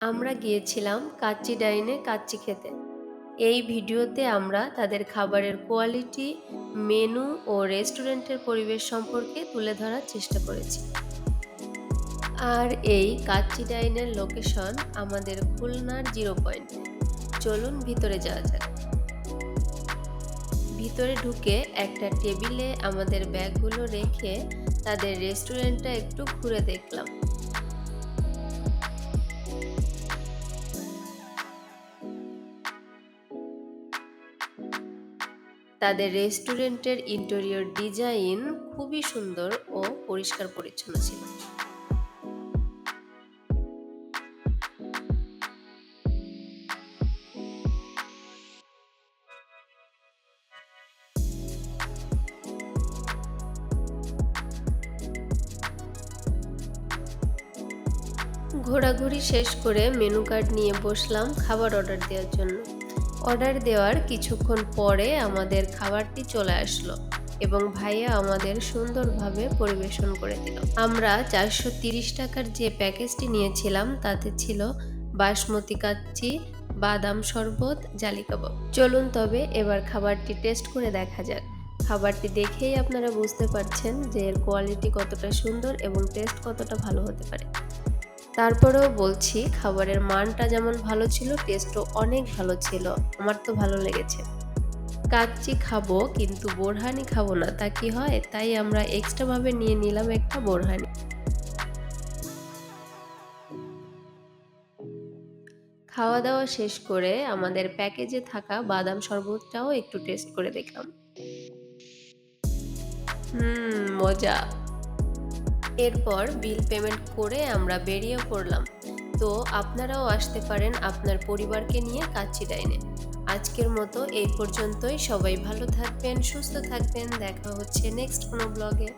আমরা গিয়েছিলাম কাচ্চি ডাইনে কাচ্চি খেতে। এই ভিডিওতে আমরা তাদের খাবারের কোয়ালিটি, মেনু ও রেস্টুরেন্টের পরিবেশ সম্পর্কে তুলে ধরার চেষ্টা করেছি। আর এই কাচ্চি ডাইনের লোকেশন আমাদের খুলনার জিরো পয়েন্ট চলুন ভিতরে যাওয়া যাক। ভিতরে ঢুকে একটা টেবিলে আমাদের ব্যাগগুলো রেখে তাদের রেস্টুরেন্টটা একটু ঘুরে দেখলাম। তাদের রেস্টুরেন্টের ইন্টেরিয়র ডিজাইন খুবই সুন্দর ও পরিষ্কার পরিচ্ছন্ন ছিল। ঘোরাঘুরি শেষ করে মেনু কার্ড নিয়ে বসলাম খাবার অর্ডার দেওয়ার জন্য। অর্ডার দেওয়ার কিছুক্ষণ পরে আমাদের খাবারটি চলে আসলো এবং ভাইয়া আমাদের সুন্দরভাবে পরিবেশন করে দিল। আমরা চারশো টাকার যে প্যাকেজটি নিয়েছিলাম, তাতে ছিল বাসমতি কাচ্চি, বাদাম শরবত, জালি কাবাব। চলুন তবে এবার খাবারটি টেস্ট করে দেখা যাক। খাবারটি দেখেই আপনারা বুঝতে পারছেন যে এর কোয়ালিটি কতটা সুন্দর এবং টেস্ট কতটা ভালো হতে পারে। তারপরেও বলছি, খাবারের মানটা যেমন ভালো ছিল টেস্টও অনেক ভালো ছিল। আমার তো ভালো লেগেছে। কাচ্চি খাব, কিন্তু বোরহানি খাব না, তা কি হয়? তাই আমরা এক্সট্রাভাবে নিয়ে নিলাম একটা বোরহানি। খাওয়া দাওয়া শেষ করে আমাদের প্যাকেজে থাকা বাদাম শরবতটাও একটু টেস্ট করে দেখলাম। হুম, মজা। এরপর বিল পেমেন্ট করে আমরা বেরিয়ে পড়লাম। তো আপনারাও আসতে পারেন আপনার পরিবারকে নিয়ে কাচ্চি ডাইনে। আজকের মতো এই পর্যন্তই। সবাই ভালো থাকবেন, সুস্থ থাকবেন। দেখা হচ্ছে নেক্সট কোনো ব্লগে